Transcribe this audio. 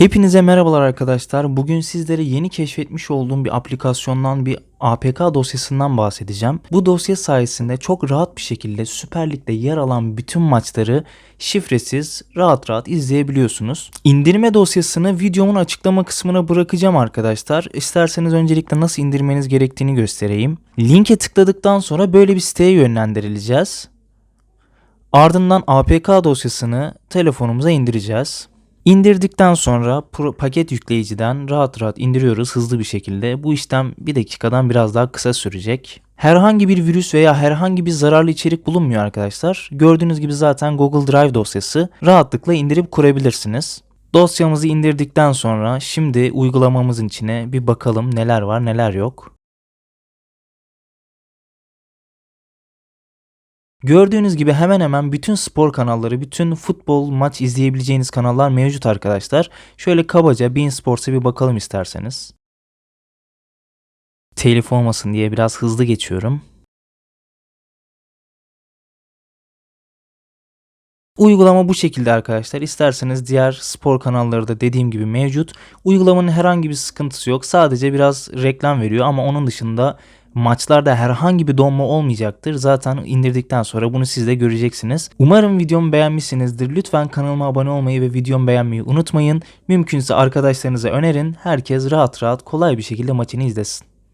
Hepinize merhabalar arkadaşlar. Bugün sizlere yeni keşfetmiş olduğum bir aplikasyondan bir APK dosyasından bahsedeceğim. Bu dosya sayesinde çok rahat bir şekilde Süper Lig'de yer alan bütün maçları şifresiz rahat rahat izleyebiliyorsunuz. İndirme dosyasını videomun açıklama kısmına bırakacağım arkadaşlar. İsterseniz öncelikle nasıl indirmeniz gerektiğini göstereyim. Linke tıkladıktan sonra böyle bir siteye yönlendirileceğiz. Ardından APK dosyasını telefonumuza indireceğiz. İndirdikten sonra paket yükleyiciden rahat rahat indiriyoruz hızlı bir şekilde. Bu işlem bir dakikadan biraz daha kısa sürecek. Herhangi bir virüs veya herhangi bir zararlı içerik bulunmuyor arkadaşlar. Gördüğünüz gibi zaten Google Drive dosyası rahatlıkla indirip kurabilirsiniz. Dosyamızı indirdikten sonra şimdi uygulamamızın içine bir bakalım neler var neler yok. Gördüğünüz gibi hemen hemen bütün spor kanalları, bütün futbol maç izleyebileceğiniz kanallar mevcut arkadaşlar. Şöyle kabaca Bein Sports'a bir bakalım isterseniz. Telif olmasın diye biraz hızlı geçiyorum. Uygulama bu şekilde arkadaşlar. İsterseniz diğer spor kanalları da dediğim gibi mevcut. Uygulamanın herhangi bir sıkıntısı yok. Sadece biraz reklam veriyor ama onun dışında maçlarda herhangi bir donma olmayacaktır. Zaten indirdikten sonra bunu siz de göreceksiniz. Umarım videomu beğenmişsinizdir. Lütfen kanalıma abone olmayı ve videomu beğenmeyi unutmayın. Mümkünse arkadaşlarınıza önerin. Herkes rahat rahat kolay bir şekilde maçını izlesin.